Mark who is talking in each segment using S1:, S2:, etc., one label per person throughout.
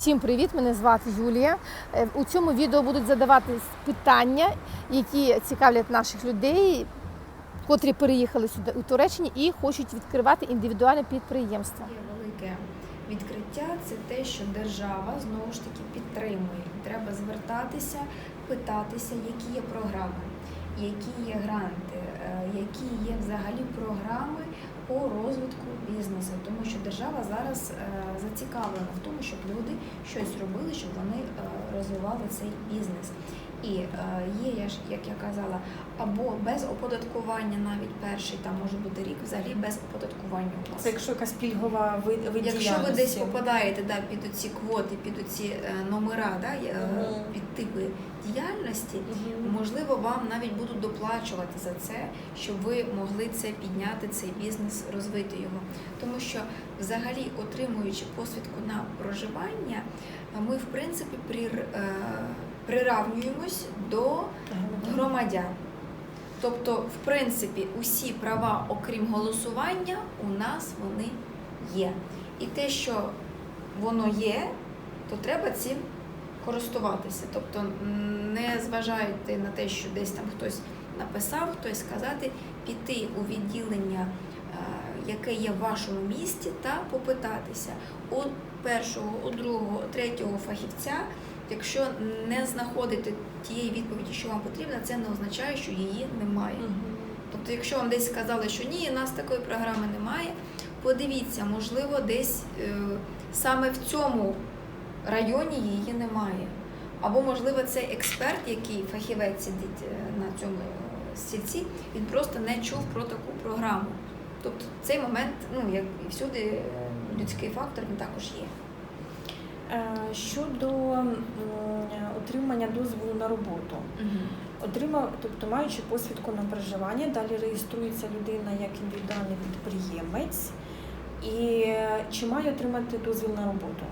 S1: Всім привіт! Мене звати Юлія. Е, У цьому відео будуть задавати питання, які цікавлять наших людей, котрі переїхали сюди у Туреччині і хочуть відкривати індивідуальне підприємство.
S2: Є велике відкриття це те, що держава знову ж таки підтримує. Треба звертатися, питатися, які є програми, які є гранти, е, які є взагалі програми по розвитку бізнесу, тому що держава зараз е, зацікавлена в тому, щоб люди щось робили, щоб вони е, розвивали цей бізнес. І е, є, ж, як я казала, або без оподаткування навіть перший, там може бути рік, взагалі без оподаткування у вас.
S3: Це якщо якась пільгова вид, вид
S2: Якщо ви десь попадаєте да, під оці квоти, під оці е, номера, да,
S3: Мгм.
S2: під типи діяльності,
S3: Мгм.
S2: можливо, вам навіть будуть доплачувати за це, щоб ви могли це підняти, цей бізнес, розвити його. Тому що, взагалі, отримуючи посвідку на проживання, ми в принципі прир, е, приравнюємось до громадян. Тобто, в принципі, усі права, окрім голосування, у нас вони є. І те, що воно є, то треба цим користуватися. Тобто не зважайте на те, що десь там хтось написав, хтось сказати, піти у відділення, е, яке є в вашому місті, та попитатися у першого, у другого, у третього фахівця. Якщо не знаходите тієї відповіді, що вам потрібно, це не означає, що її немає.
S3: Мгм.
S2: Тобто, якщо вам десь сказали, що ні, у нас такої програми немає, подивіться, можливо, десь е, саме в цьому районі її немає. Або, можливо, цей експерт, який фахівець сидить е, на цьому стільці, він просто не чув про таку програму. Тобто цей момент, ну як і всюди, е, людський фактор він також є.
S3: Е, Щодо отримання дозволу на роботу, отримав, тобто маючи посвідку на проживання, далі реєструється людина як індивідуальний підприємець. І е, чи має отримати дозвіл на роботу?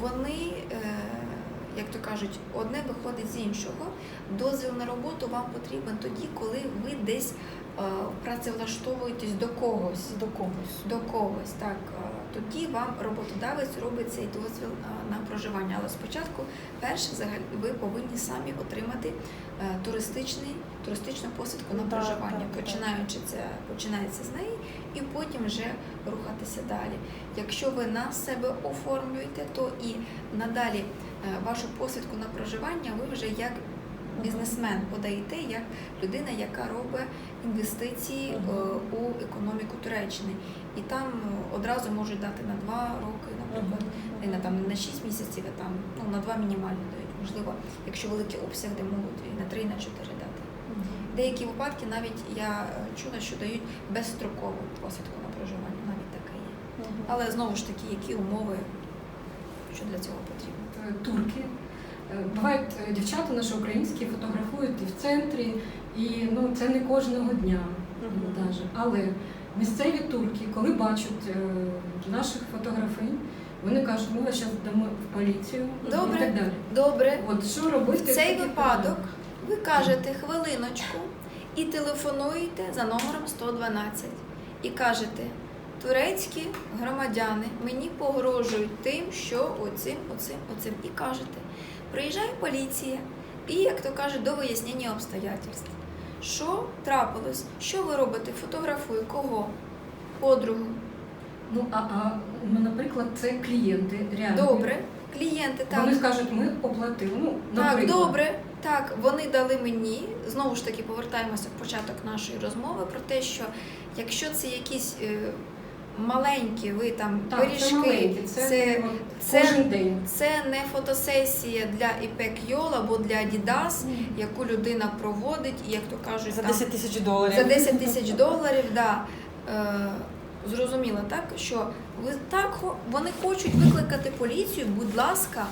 S2: Вони, е, як то кажуть, одне виходить з іншого. Дозвіл на роботу вам потрібен тоді, коли ви десь працевлаштовуєтесь до когось.
S3: До когось.
S2: До когось, так тоді вам роботодавець робить цей дозвіл на проживання. Але спочатку, перше, взагалі, ви повинні самі отримати е, туристичний, туристичну посвідку на проживання, починаючи це починається з неї, і потім вже рухатися далі. Якщо ви на себе оформлюєте, то і надалі е, вашу посвідку на проживання ви вже як бізнесмен подаєте, як людина, яка робить інвестиції е, у економіку Туреччини. І там е, одразу можуть дати на два роки, наприклад, не на там не на 6 місяців, а там ну на два мінімально дають. Можливо, якщо великий обсяг, де можуть і на 3, і на 4 дати. Деякі випадки навіть я е, чула, що дають безстрокову посвідку на проживання, навіть таке є. Але знову ж таки, які умови, що для цього потрібно.
S4: Турки. Е, Бувають е, дівчата наші українські фотографують і в центрі, і ну це не кожного дня. Даже. Але місцеві турки, коли бачать е, наших фотографинь, вони кажуть, ми вас зараз дамо в поліцію
S2: Добре.
S4: і так далі.
S2: Добре,
S4: От що робити
S2: в цей випадок ви кажете хвилиночку і телефонуєте за номером 112 і кажете. Турецькі громадяни мені погрожують тим, що оцим, оцим, оцим. І кажете, приїжджає поліція, і, як то кажуть, до вияснення обстоятельств. Що трапилось? Що ви робите? Фотографую кого? Подругу.
S4: Ну а, а ну, наприклад, це клієнти реально.
S2: Добре. Клієнти так.
S4: Вони скажуть, ми оплатили. Ну,
S2: Так, добре. Так, вони дали мені. Знову ж таки, повертаємося в початок нашої розмови про те, що якщо це якісь е, маленькі, ви там
S4: Так, це
S2: пиріжки,
S4: маленькі, це,
S2: це, це-
S4: кожен день.
S2: це не фотосесія для ІПЕК Йол або для Adidas, яку людина проводить, і як то кажуть,
S3: За
S2: там,
S3: 10 тисяч доларів.
S2: за 10 тисяч доларів. Да. Е, зрозуміло, так? Що ви так хо- вони хочуть викликати поліцію, будь ласка,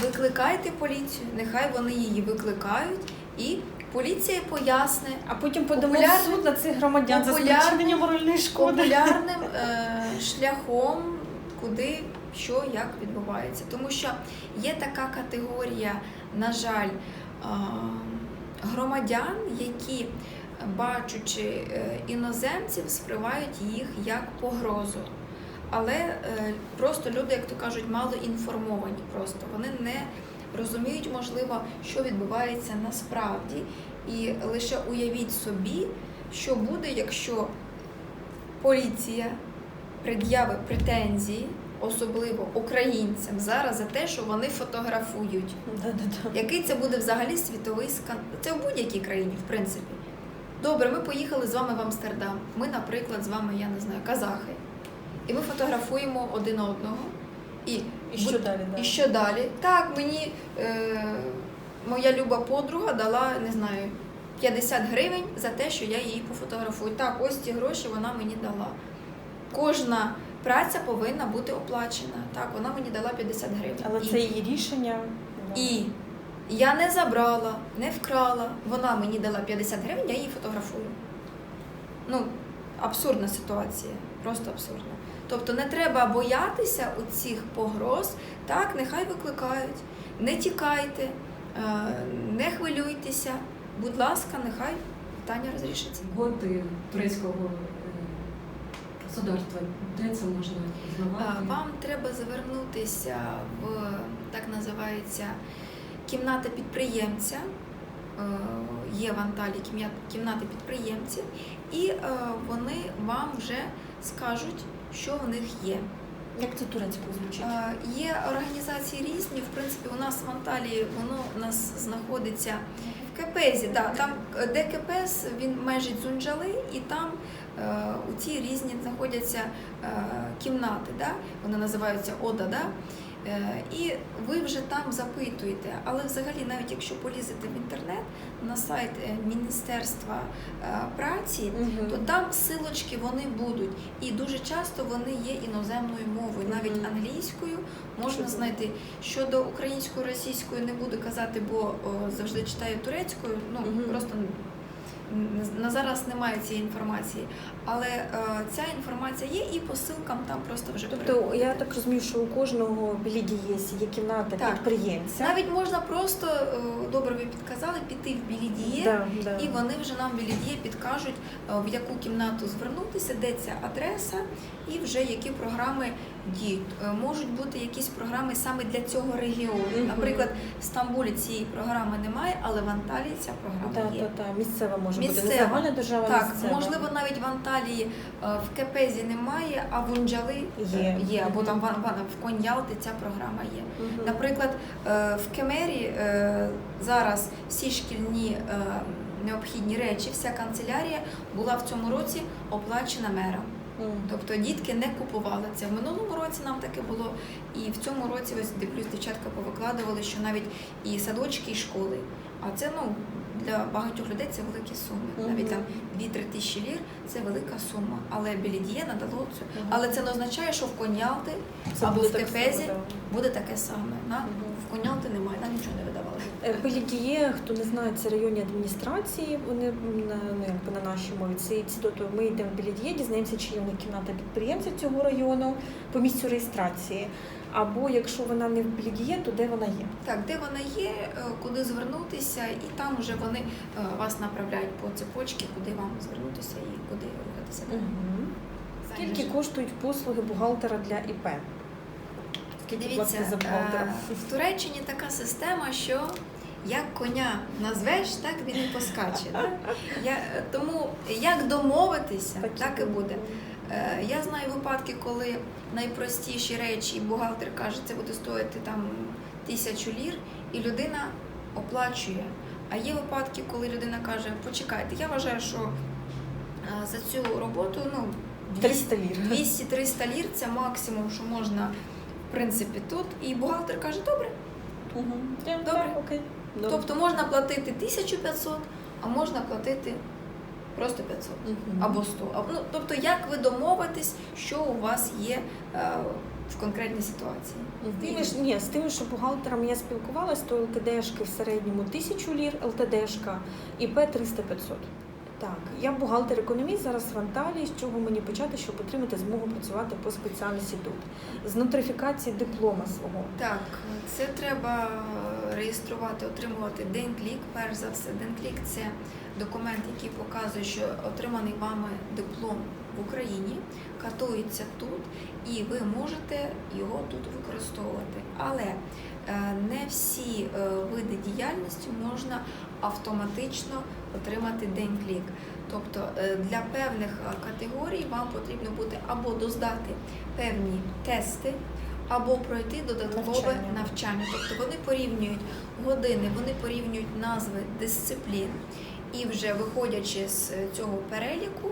S2: викликайте поліцію, нехай вони її викликають, і поліція поясне
S3: А потім подамо суд на цих громадян за спричинення моральної шкоди.
S2: популярним е, шляхом, куди що як відбувається. Тому що є така категорія, на жаль, е, громадян, які, бачучи е, іноземців, сприймають їх як погрозу. але е, просто люди, як то кажуть, мало інформовані. Просто вони не розуміють, можливо, що відбувається насправді. І лише уявіть собі, що буде, якщо поліція пред'явить претензії, особливо українцям, зараз за те, що вони фотографують.
S3: Да-да-да.
S2: Який це буде взагалі світовий скандал? Це в будь-якій країні, в принципі. Добре, ми поїхали з вами в Амстердам. Ми, наприклад, з вами, я не знаю, казахи. І ми фотографуємо один одного. І,
S3: І що далі? Да?
S2: і що далі? Так, мені е, моя люба подруга дала, не знаю, 50 гривень за те, що я її пофотографую. Так, ось ці гроші вона мені дала. Кожна праця повинна бути оплачена. Так, вона мені дала 50 гривень.
S3: Але
S2: І-
S3: це її рішення. да.
S2: і я не забрала, не вкрала. Вона мені дала 50 гривень, я її фотографую. Ну, абсурдна ситуація, просто абсурдна. Тобто не треба боятися оцих погроз. Так, нехай викликають, не тікайте, е, не хвилюйтеся. Будь ласка, нехай питання розрішиться.
S4: Готи турецького е, государства, де це можна
S2: А,
S4: узнавати?
S2: Вам треба звернутися в так називається кімната підприємця. Е, Є в Анталії кімнати підприємців, і е, вони вам вже скажуть, що в них є.
S3: Як це турецькою звучить?
S2: Е, Є організації різні. В принципі, у нас в Анталії воно у нас знаходиться в Кепезі. Да, там де Кепез, він межить Зунджали, і там е, у ці різні знаходяться е, кімнати. Да? Вони називаються Ода. Да? Е, і ви вже там запитуєте. Але взагалі, навіть якщо полізете в інтернет на сайт е, Міністерства е, праці,
S3: Мгм.
S2: то там силочки вони будуть. І дуже часто вони є іноземною мовою, навіть англійською можна знайти. Щодо української, російської не буду казати, бо о, завжди читаю турецькою. Ну
S3: Мгм.
S2: просто на зараз немає цієї інформації. Але е, ця інформація є, і по ссылкам там просто вже
S3: Тобто
S2: переходите.
S3: я так розумію, що у кожного біля дієсі є кімната
S2: Так.
S3: підприємця.
S2: навіть можна просто е, добре ви підказали піти в білідіє.
S3: Да, да.
S2: І вони вже нам біля дії підкажуть, е, в яку кімнату звернутися, де ця адреса, і вже які програми діють. Е, Можуть бути якісь програми саме для цього регіону. Наприклад, в Стамбулі цієї програми немає, але в Анталії ця програма
S3: Да,
S2: є.
S3: да, да. Місцева може бути. Не
S2: Місцева.
S3: загальна держава,
S2: Так,
S3: місцева.
S2: можливо, навіть в Анталії е, в Кепезі немає, а в Унджали е,
S3: Є.
S2: є або там в, Кон'ялти ця програма є.
S3: Мгм.
S2: Наприклад, е, в Кемері зараз всі шкільні необхідні речі, вся канцелярія була в цьому році оплачена мером. Тобто дітки не купували це. В минулому році нам таке було, і в цьому році ось дивлюсь, дівчатка повикладували, що навіть і садочки, і школи. А це ну для багатьох людей це великі суми.
S3: Мгм.
S2: Навіть там 2-3 тисячі лір це велика сума. Але Білідіє надало цю.
S3: Мгм.
S2: Але це не означає, що в Конялти
S3: Це
S2: або в
S3: так само, да.
S2: буде таке саме. На
S3: Мгм.
S2: в Конялти немає, нам нічого не видавали.
S3: Белідіє, хто не знає, це районні адміністрації, вони на, ну, на нашій мові. Це, це тобто ми йдемо в Белідіє, дізнаємося, чи є в них кімната підприємця цього району по місцю реєстрації. Або якщо вона не в Белідіє, то де вона є?
S2: Так, де вона є, е, куди звернутися, і там вже вони е, вас направляють по цепочці, куди вам звернутися і куди рухатися.
S3: Скільки коштують послуги бухгалтера для ІП? Скільки
S2: Дивіться,
S3: за бухгалтера?
S2: е, в Туреччині така система, що як коня назвеш, так він і поскаче. Я, тому як домовитися,
S3: Так і
S2: буде. Е, Я знаю випадки, коли найпростіші речі бухгалтер каже, це буде стоїти там тисячу лір, і людина оплачує. А є випадки, коли людина каже, почекайте, я вважаю, що е, за цю роботу ну, 200-300 лір це максимум, що можна в принципі тут. І бухгалтер каже, добре.
S3: Я-
S2: Добре.
S3: так, окей. Добре.
S2: Тобто можна платити 1500, а можна платити просто 500
S3: Мгм.
S2: або 100. А, Ну, тобто, як ви домовитесь, що у вас є е, в конкретній ситуації?
S3: Тими ж ні, з тими, що бухгалтерами я спілкувалась, то ЛТДшки в середньому 1000 лір, ЛТДшка, ІП 300-500. Так, я бухгалтер-економіст зараз в Анталії. З чого мені почати, щоб отримати змогу працювати по спеціальності тут? З нотарифікації диплома свого.
S2: Так, це треба реєструвати, отримувати Денклік. Перш за все, Денклік це документ, який показує, що отриманий вами диплом в Україні, катується тут, і ви можете його тут використовувати. Але е, не всі е, види діяльності можна автоматично отримати день клік. Тобто е, для певних категорій вам потрібно буде або доздати певні тести, або пройти додаткове
S3: Навчання.
S2: навчання. Тобто вони порівнюють години, вони порівнюють назви дисциплін і вже виходячи з цього переліку,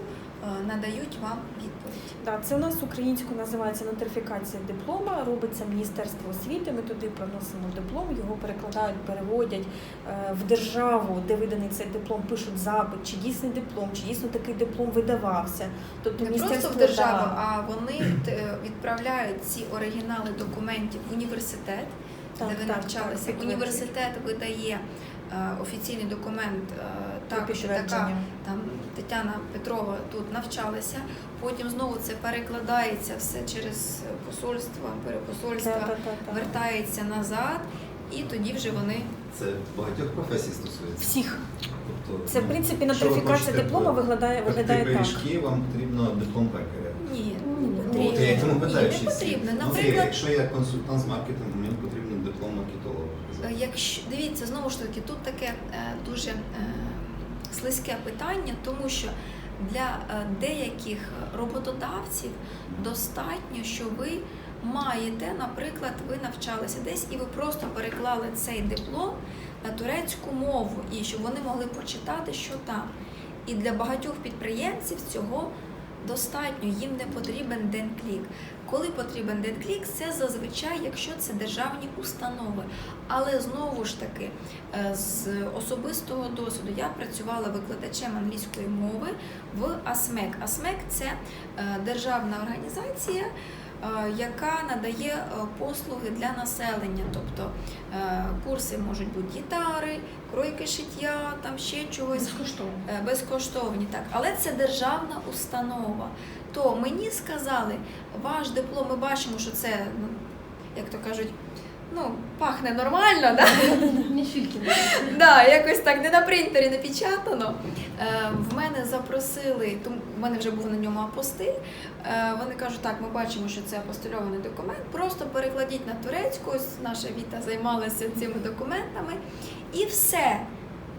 S2: надають вам відповідь.
S3: Да, це у нас українською називається нотифікація диплома. Робиться Міністерство освіти. Ми туди приносимо диплом, його перекладають, переводять е, в державу, де виданий цей диплом, пишуть запит, чи дійсний диплом, чи дійсно такий диплом видавався. Тобто
S2: Не просто в державу,
S3: да,
S2: а вони е, відправляють ці оригінали документів в університет,
S3: так,
S2: де ви
S3: так,
S2: навчалися.
S3: так.
S2: Університет видає е, офіційний документ, е, так, що така там Тетяна Петрова тут навчалася. Потім знову це перекладається все через посольства, перепосольства,
S3: Так, так, так, так.
S2: вертається назад, і тоді вже вони
S5: Це багатьох професій стосується.
S3: Всіх.
S5: Тобто,
S3: Це в
S5: ну,
S3: принципі нотифікація диплома виглядає, виглядає так.
S5: пиріжки, вам потрібно диплом пекаря.
S2: ні,
S3: Ну,
S2: не
S5: Ну,
S2: потрібно.
S5: от я тому
S2: Ні, не.
S5: Ну,
S2: Наприклад,
S5: якщо я консультант з маркетингу, мені потрібен диплом маркетолога.
S2: Е, Якщо дивіться, знову ж таки, тут таке е, дуже е, слизьке питання, тому що для е, деяких роботодавців достатньо, що ви маєте, наприклад, ви навчалися десь і ви просто переклали цей диплом на турецьку мову, і щоб вони могли почитати, що там. І для багатьох підприємців цього достатньо, їм не потрібен денклік. Коли потрібен дедклік, це зазвичай, якщо це державні установи. Але знову ж таки, е, з особистого досвіду я працювала викладачем англійської мови в АСМЕК. АСМЕК це е, державна організація. Е, Яка надає е, послуги для населення, тобто е, курси можуть бути гітари, кройки шиття, там ще чогось
S3: Безкоштовно.
S2: Е, безкоштовні, так. Але це державна установа. То мені сказали, ваш диплом, ми бачимо, що це, ну, як то кажуть, ну, пахне нормально, да? да, якось так не на принтері напечатано. Е, в мене запросили, тому в мене вже був на ньому апостиль. Е, вони кажуть, так, ми бачимо, що це апостильований документ. Просто перекладіть на турецьку. Ось наша Віта займалася цими документами, і все.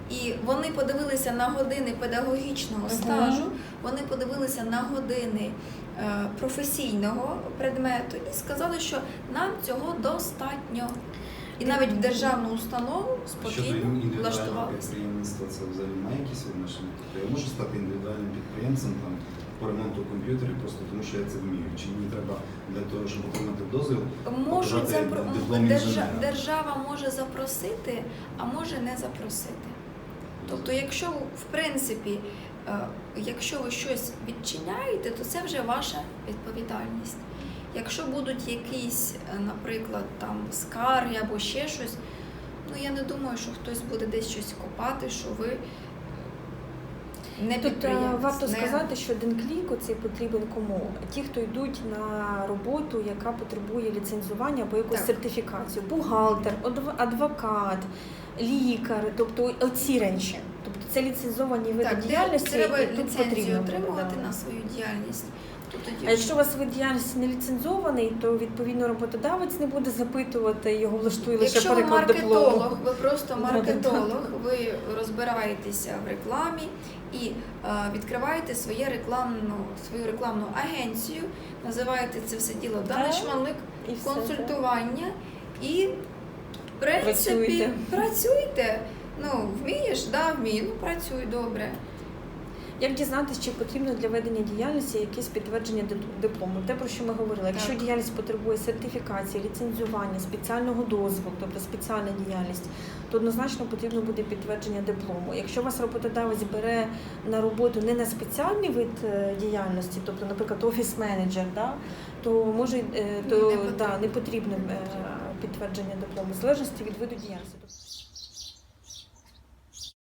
S2: І вони подивилися на години педагогічного стажу, вони подивилися на години е, професійного предмету і сказали, що нам цього достатньо. І навіть в державну установу
S5: Щодо
S2: спокійно
S5: індивідуального
S2: влаштувалися.
S5: підприємництва, це взагалі має якісь відношення? Тобто я можу стати індивідуальним підприємцем там, по ремонту комп'ютерів, просто тому що я це вмію. Чи мені треба для того, щоб отримати дозвіл?
S2: Можуть запро... держава може запросити, а може не запросити. Тобто, якщо в принципі, е, якщо ви щось відчиняєте, то це вже ваша відповідальність. Якщо будуть якісь, е, наприклад, там скарги або ще щось, ну я не думаю, що хтось буде десь щось копати, що ви не
S3: Тут е, варто
S2: не-
S3: сказати, що денклік оцей потрібен кому? Ті, хто йдуть на роботу, яка потребує ліцензування або якусь
S2: Так.
S3: сертифікацію, бухгалтер, адвокат, лікар, тобто оці речі. Тобто це ліцензовані види
S2: так,
S3: діяльності,
S2: треба
S3: і тут
S2: ліцензію
S3: потрібно
S2: отримувати
S3: да.
S2: на свою діяльність. То тоді
S3: А якщо у вас вид діяльності не ліцензований, то відповідно роботодавець не буде запитувати, його влаштує лише
S2: Якщо ви
S3: переклад диплому.
S2: маркетолог, ви просто маркетолог, ви розбираєтеся в рекламі і е, відкриваєте своє рекламну, свою рекламну агенцію, називаєте це все діло
S3: все,
S2: консультування і в принципі
S3: Працюйте.
S2: працюйте. Ну, вмієш, да, вмію, ну працюй добре.
S3: Як дізнатися, чи потрібно для ведення діяльності якесь підтвердження диплому? Те, про що ми говорили. Якщо
S2: Так.
S3: діяльність потребує сертифікації, ліцензування, спеціального дозволу, тобто спеціальна діяльність, то однозначно потрібно буде підтвердження диплому. Якщо вас роботодавець бере на роботу не на спеціальний вид е, діяльності, тобто, наприклад, офіс-менеджер, да, то може е, то
S2: не потрібно.
S3: да, не потрібне е, підтвердження диплому, залежності від виду діяльності.